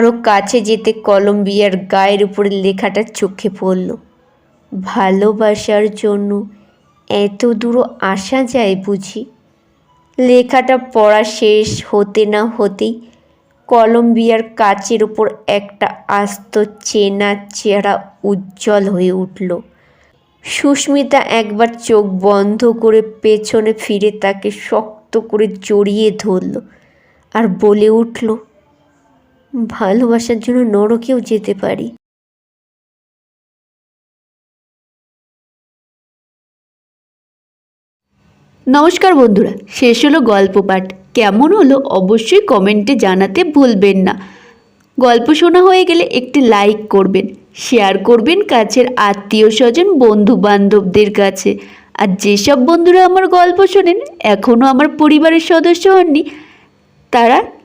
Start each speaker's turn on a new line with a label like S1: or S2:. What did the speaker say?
S1: আরও কাছে যেতে কলম্বিয়ার গায়ের উপরে লেখাটা চোখে পড়ল। ভালোবাসার জন্য এত দূর আসা যায় বুঝি? লেখাটা পড়া শেষ হতে না হতেই কলম্বিয়ার কাচের ওপর একটা আস্ত চেনা চেহারা উজ্জ্বল হয়ে উঠল। সুস্মিতা একবার চোখ বন্ধ করে পেছনে ফিরে তাকে শক্ত করে জড়িয়ে ধরল আর বলে উঠল ভালোবাসার জন্য নরকেও যেতে পারি।
S2: নমস্কার বন্ধুরা, শেষ হলো গল্প পাঠ। কেমন হলো অবশ্যই কমেন্টে জানাতে ভুলবেন না। গল্প শোনা হয়ে গেলে একটি লাইক করবেন, শেয়ার করবেন কাছের আত্মীয় স্বজন বন্ধু বান্ধবদের কাছে। আর যেসব বন্ধুরা আমার গল্প শোনেন এখনও আমার পরিবারের সদস্য হননি, তারা